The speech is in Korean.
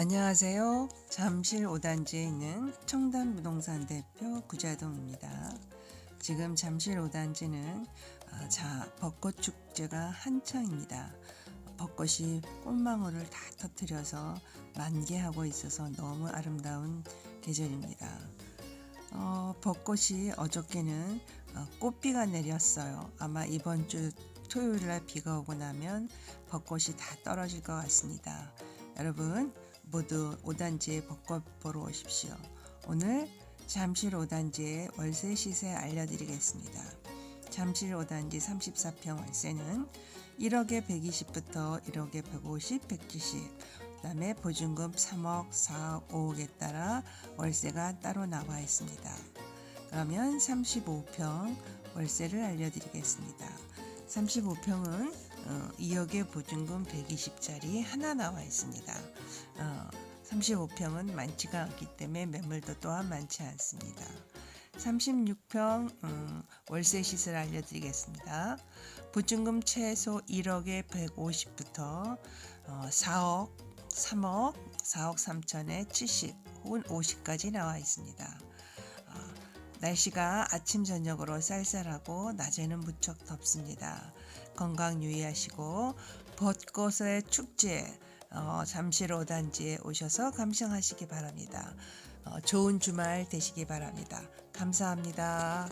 안녕하세요. 잠실 5단지에 있는 청담 부동산 대표 구자동입니다. 지금 잠실 5단지는 아, 자 벚꽃 축제가 한창입니다. 벚꽃이 꽃망울을 다 터뜨려서 만개하고 있어서 너무 아름다운 계절입니다. 어, 벚꽃이 어저께는 어, 꽃비가 내렸어요. 아마 이번 주 토요일 날 비가 오고 나면 벚꽃이 다 떨어질 것 같습니다. 여러분 모두 5단지에 벚꽃 보러 오십시오. 오늘 잠실 5단지의 월세 시세 알려드리겠습니다. 잠실 5단지 34평 월세는 1억에 120부터 1억에 150, 170, 그 다음에 보증금 3억, 4억, 5억에 따라 월세가 따로 나와 있습니다. 그러면 35평 월세를 알려드리겠습니다. 35평은 어, 2억에 보증금 120짜리 하나 나와 있습니다. 어, 35평은 많지가 않기 때문에 매물도 또한 많지 않습니다. 36평 음, 월세 시세 알려드리겠습니다. 보증금 최소 1억에 150부터 어, 4억, 3억, 4억 3천에 70 혹은 50까지 나와 있습니다. 어, 날씨가 아침 저녁으로 쌀쌀하고 낮에는 무척 덥습니다. 건강 유의하시고 벚꽃의 축제 어, 잠실 5단지에 오셔서 감상하시기 바랍니다. 어, 좋은 주말 되시기 바랍니다. 감사합니다.